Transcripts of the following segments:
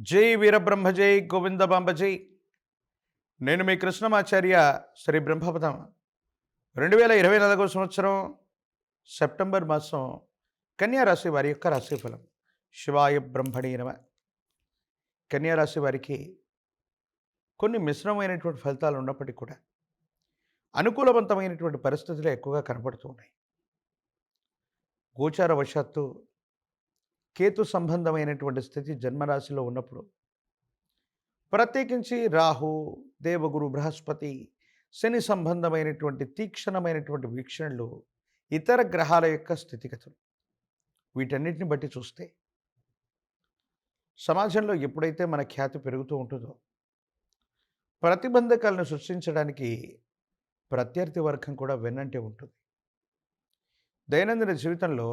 జై వీరబ్రహ్మజై జై నేను మీ కృష్ణమాచార్య శ్రీ బ్రహ్మపదం. రెండు వేల ఇరవై నాలుగో సంవత్సరం సెప్టెంబర్ మాసం కన్యా రాశి వారి యొక్క రాశిఫలం. శివాయ బ్రహ్మణి నమ. కన్యారాశి వారికి కొన్ని మిశ్రమైనటువంటి ఫలితాలు ఉన్నప్పటికీ కూడా అనుకూలవంతమైనటువంటి పరిస్థితులు ఎక్కువగా కనపడుతూ ఉన్నాయి. గోచార వశాత్తు కేతు సంబంధమైనటువంటి స్థితి జన్మరాశిలో ఉన్నప్పుడు ప్రత్యేకించి రాహు దేవగురు బృహస్పతి శని సంబంధమైనటువంటి తీక్షణమైనటువంటి వీక్షణలు ఇతర గ్రహాల యొక్క స్థితిగతులు. వీటన్నిటిని బట్టి చూస్తే సమాజంలో ఎప్పుడైతే మన ఖ్యాతి పెరుగుతూ ఉంటుందో ప్రతిబంధకాలను సృష్టించడానికి ప్రత్యర్థి వర్గం కూడా వెన్నంటే ఉంటుంది. దైనందిన జీవితంలో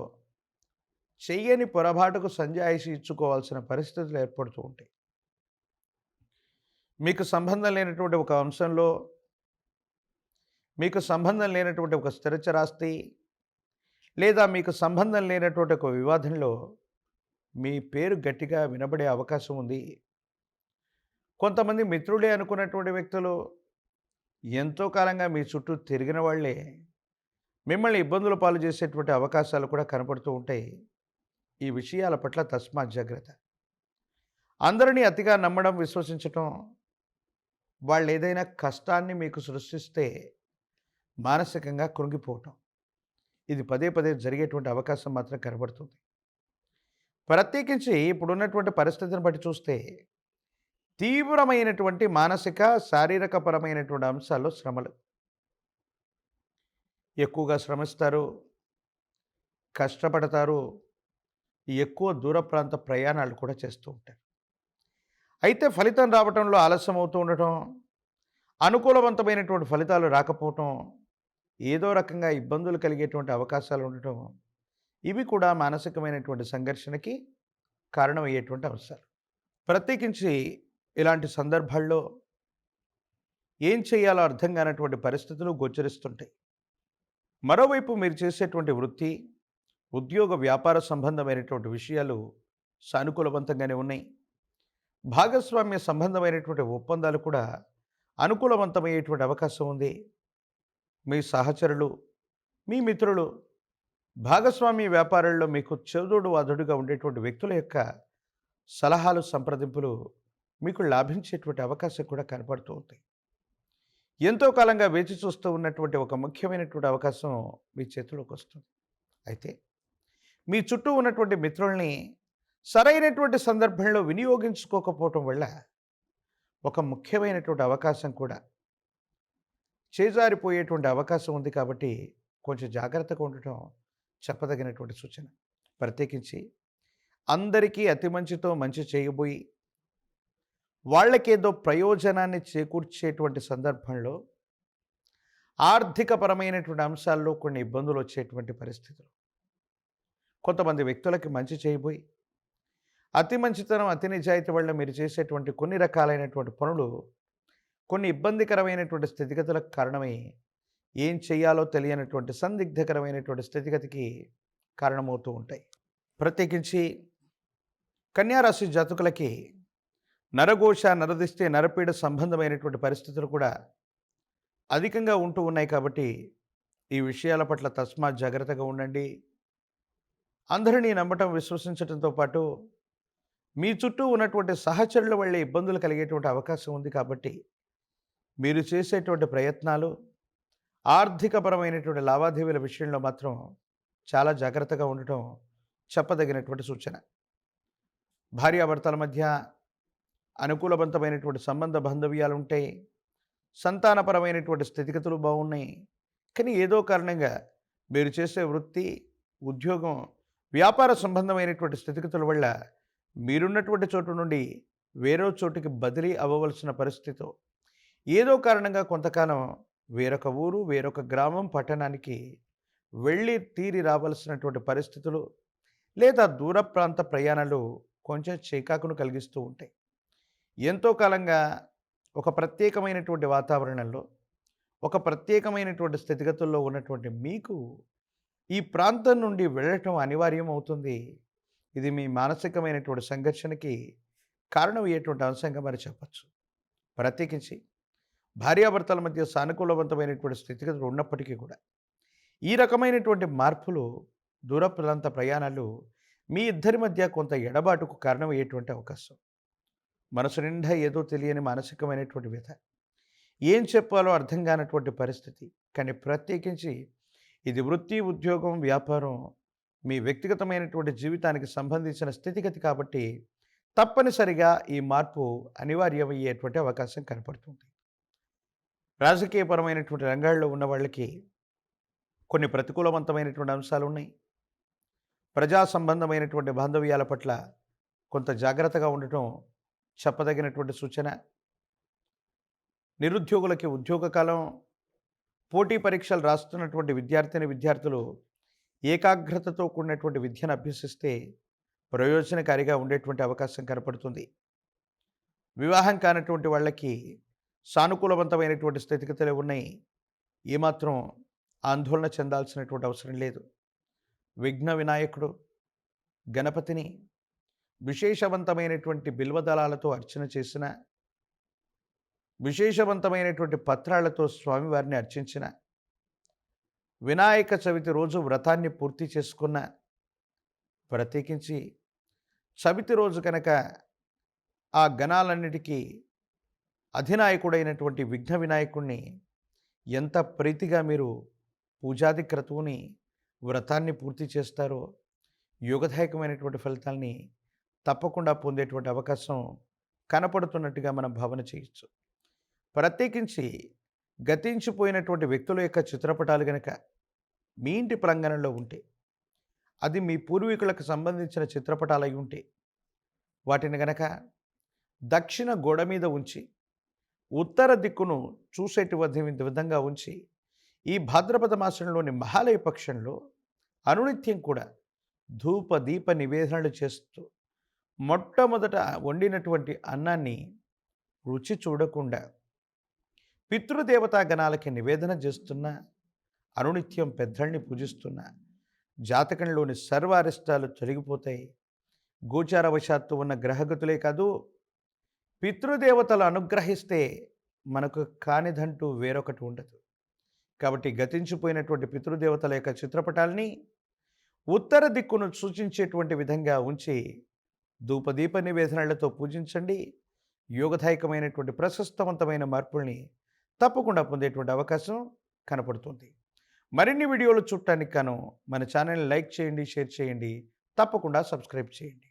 చెయ్యని పొరపాటుకు సంజాయిషి ఇచ్చుకోవాల్సిన పరిస్థితులు ఏర్పడుతూ ఉంటాయి. మీకు సంబంధం లేనటువంటి ఒక అంశంలో మీకు సంబంధం లేనటువంటి ఒక స్థిరచరాస్తి లేదా మీకు సంబంధం లేనటువంటి ఒక వివాదంలో మీ పేరు గట్టిగా వినబడే అవకాశం ఉంది. కొంతమంది మిత్రులే అనుకున్నటువంటి వ్యక్తులు ఎంతో కాలంగా మీ చుట్టూ తిరిగిన వాళ్ళే మిమ్మల్ని ఇబ్బందుల పాలు చేసేటువంటి అవకాశాలు కూడా కనపడుతూ ఉంటాయి. ఈ విషయాల పట్ల తస్మాత్ జాగ్రత్త. అందరినీ అతిగా నమ్మడం విశ్వసించటం వాళ్ళు ఏదైనా కష్టాన్ని మీకు సృష్టిస్తే మానసికంగా కృంగిపోవటం. ఇది పదే పదే జరిగేటువంటి అవకాశం మాత్రం కనబడుతుంది. ప్రత్యేకించి ఇప్పుడున్నటువంటి పరిస్థితిని బట్టి చూస్తే తీవ్రమైనటువంటి మానసిక శారీరక పరమైనటువంటి అంశాల్లో శ్రమలు. ఎక్కువగా శ్రమిస్తారు కష్టపడతారు ఎక్కువ దూర ప్రాంత ప్రయాణాలు కూడా చేస్తూ ఉంటారు. అయితే ఫలితం రావటంలో ఆలస్యం అవుతూ ఉండటం అనుకూలవంతమైనటువంటి ఫలితాలు రాకపోవటం ఏదో రకంగా ఇబ్బందులు కలిగేటువంటి అవకాశాలు ఉండటం ఇవి కూడా మానసికమైనటువంటి సంఘర్షణకి కారణమయ్యేటువంటి అంశాలు ప్రత్యేకించి ఇలాంటి సందర్భాల్లో ఏం చేయాలో అర్థం కానటువంటి పరిస్థితులు గోచరిస్తుంటాయి. మరోవైపు మీరు చేసేటువంటి వృత్తి ఉద్యోగ వ్యాపార సంబంధమైనటువంటి విషయాలు సానుకూలవంతంగానే ఉన్నాయి. భాగస్వామ్య సంబంధమైనటువంటి ఒప్పందాలు కూడా అనుకూలవంతమయ్యేటువంటి అవకాశం ఉంది. మీ సహచరులు మీ మిత్రులు భాగస్వామ్య వ్యాపారాల్లో మీకు చెదుడు వాదుడుగా ఉండేటువంటి వ్యక్తుల యొక్క సలహాలు సంప్రదింపులు మీకు లాభించేటువంటి అవకాశం కూడా కనపడుతూ ఉంది. ఎంతో కాలంగా వేచి చూస్తూ ఉన్నటువంటి ఒక ముఖ్యమైనటువంటి అవకాశం మీ చేతిలోకి వస్తుంది. అయితే మీ చుట్టూ ఉన్నటువంటి మిత్రుల్ని సరైనటువంటి సందర్భంలో వినియోగించుకోకపోవటం వల్ల ఒక ముఖ్యమైనటువంటి అవకాశం కూడా చేజారిపోయేటువంటి అవకాశం ఉంది కాబట్టి కొంచెం జాగ్రత్తగా ఉండటం చెప్పదగినటువంటి సూచన. ప్రత్యేకించి అందరికీ అతి మంచితో మంచి చేయబోయి వాళ్ళకేదో ప్రయోజనాన్ని చేకూర్చేటువంటి సందర్భంలో ఆర్థికపరమైనటువంటి అంశాల్లో కొన్ని ఇబ్బందులు వచ్చేటువంటి పరిస్థితులు. కొంతమంది వ్యక్తులకి మంచి చేయబోయి అతి మంచితనం అతి నిజాయితీ వల్ల మీరు చేసేటువంటి కొన్ని రకాలైనటువంటి పనులు కొన్ని ఇబ్బందికరమైనటువంటి స్థితిగతులకు కారణమై ఏం చేయాలో తెలియనటువంటి సందిగ్ధకరమైనటువంటి స్థితిగతికి కారణమవుతూ ఉంటాయి. ప్రత్యేకించి కన్యారాశి జాతకులకి నరఘోష నరదిస్తే నరపీడ సంబంధమైనటువంటి పరిస్థితులు కూడా అధికంగా ఉంటూ ఉన్నాయి కాబట్టి ఈ విషయాల పట్ల తస్మాత్ జాగ్రత్తగా ఉండండి. అందరినీ నమ్మటం విశ్వసించడంతో పాటు మీ చుట్టూ ఉన్నటువంటి సహచరుల వల్ల ఇబ్బందులు కలిగేటువంటి అవకాశం ఉంది కాబట్టి మీరు చేసేటువంటి ప్రయత్నాలు ఆర్థికపరమైనటువంటి లావాదేవీల విషయంలో మాత్రం చాలా జాగ్రత్తగా ఉండటం చెప్పదగినటువంటి సూచన. భార్యాభర్తల మధ్య అనుకూలవంతమైనటువంటి సంబంధ బాంధవ్యాలు ఉంటాయి సంతానపరమైనటువంటి స్థితిగతులు బాగున్నాయి. కానీ ఏదో కారణంగా మీరు చేసే వృత్తి ఉద్యోగం వ్యాపార సంబంధమైనటువంటి స్థితిగతుల వల్ల మీరున్నటువంటి చోటు నుండి వేరే చోటుకి బదిలీ అవ్వవలసిన పరిస్థితితో ఏదో కారణంగా కొంతకాలం వేరొక ఊరు వేరొక గ్రామం పట్టణానికి వెళ్ళి తీరి రావాల్సినటువంటి పరిస్థితులు లేదా దూర ప్రాంత ప్రయాణాలు కొంచెం చికాకును కలిగిస్తూ ఉంటాయి. ఎంతో కాలంగా ఒక ప్రత్యేకమైనటువంటి వాతావరణంలో ఒక ప్రత్యేకమైనటువంటి స్థితిగతుల్లో ఉన్నటువంటి మీకు ఈ ప్రాంతం నుండి వెళ్ళటం అనివార్యం అవుతుంది ఇది మీ మానసికమైనటువంటి సంఘర్షణకి కారణం అయ్యేటువంటి అంశంగా మరి చెప్పచ్చు. ప్రత్యేకించి భార్యాభర్తల మధ్య సానుకూలవంతమైనటువంటి స్థితిగతులు ఉన్నప్పటికీ కూడా ఈ రకమైనటువంటి మార్పులు దూర ప్రాంత ప్రయాణాలు మీ ఇద్దరి మధ్య కొంత ఎడబాటుకు కారణమయ్యేటువంటి అవకాశం. మనసు నిండా ఏదో తెలియని మానసికమైనటువంటి విధ ఏం చెప్పాలో అర్థం కానటువంటి పరిస్థితి. కానీ ప్రత్యేకించి ఇది వృత్తి ఉద్యోగం వ్యాపారం మీ వ్యక్తిగతమైనటువంటి జీవితానికి సంబంధించిన స్థితిగతి కాబట్టి తప్పనిసరిగా ఈ మార్పు అనివార్యమయ్యేటువంటి అవకాశం కనపడుతుంది. రాజకీయపరమైనటువంటి రంగాల్లో ఉన్న వాళ్ళకి కొన్ని ప్రతికూలవంతమైనటువంటి అంశాలు ఉన్నాయి. ప్రజా సంబంధమైనటువంటి బాంధవ్యాల పట్ల కొంత జాగ్రత్తగా ఉండటం చెప్పదగినటువంటి సూచన. నిరుద్యోగులకి ఉద్యోగ కాలం పోటీ పరీక్షలు రాస్తున్నటువంటి విద్యార్థిని విద్యార్థులు ఏకాగ్రతతో కూడినటువంటి విద్యను అభ్యసిస్తే ప్రయోజనకారిగా ఉండేటువంటి అవకాశం కనపడుతుంది. వివాహం కానటువంటి వాళ్ళకి సానుకూలవంతమైనటువంటి స్థితిగతులు ఉన్నాయి. ఏమాత్రం ఆందోళన చెందాల్సినటువంటి అవసరం లేదు. విఘ్న వినాయకుడు గణపతిని విశేషవంతమైనటువంటి బిల్వదళాలతో అర్చన చేసిన విశేషవంతమైనటువంటి పత్రాలతో స్వామివారిని అర్చించిన. వినాయక చవితి రోజు వ్రతాన్ని పూర్తి చేసుకున్న. ప్రత్యేకించి చవితి రోజు కనుక ఆ గణాలన్నిటికీ అధినాయకుడైనటువంటి విఘ్న వినాయకుణ్ణి ఎంత ప్రీతిగా మీరు పూజాది క్రతువుని వ్రతాన్ని పూర్తి చేస్తారో యోగదాయకమైనటువంటి ఫలితాల్ని తప్పకుండా పొందేటువంటి అవకాశం కనపడుతున్నట్టుగా మనం భావన చేయొచ్చు. ప్రత్యేకించి గతించిపోయినటువంటి వ్యక్తుల యొక్క చిత్రపటాలు కనుక మీ ఇంటి ప్రాంగణంలో ఉంటే అది మీ పూర్వీకులకు సంబంధించిన చిత్రపటాలు అయి ఉంటే వాటిని గనక దక్షిణ గోడ మీద ఉంచి ఉత్తర దిక్కును చూసేటి విధంగా ఉంచి ఈ భాద్రపద మాసంలోని మహాలయ పక్షంలో అనునిత్యం కూడా ధూప దీప నివేదనలు చేస్తూ మొట్టమొదట వండినటువంటి అన్నాన్ని రుచి చూడకుండా పితృదేవతా గణాలకి నివేదన చేస్తున్న అనునిత్యం పెద్దల్ని పూజిస్తున్న జాతకంలోని సర్వ అరిష్టాలు తొలగిపోతాయి. గోచారవశాత్తు ఉన్న గ్రహగతులే కాదు పితృదేవతలు అనుగ్రహిస్తే మనకు కానిదంటూ వేరొకటి ఉండదు. కాబట్టి గతించిపోయినటువంటి పితృదేవతల యొక్క చిత్రపటాల్ని ఉత్తర దిక్కును సూచించేటువంటి విధంగా ఉంచి ధూపదీప నివేదనలతో పూజించండి. యోగదాయకమైనటువంటి ప్రశస్తవంతమైన మార్పుల్ని తప్పకుండా పొందేటువంటి అవకాశం కనపడుతుంది. మరిన్ని వీడియోలు చూడటానికి గాను మన ఛానల్ని లైక్ చేయండి షేర్ చేయండి. తప్పకుండా సబ్స్క్రైబ్ చేయండి.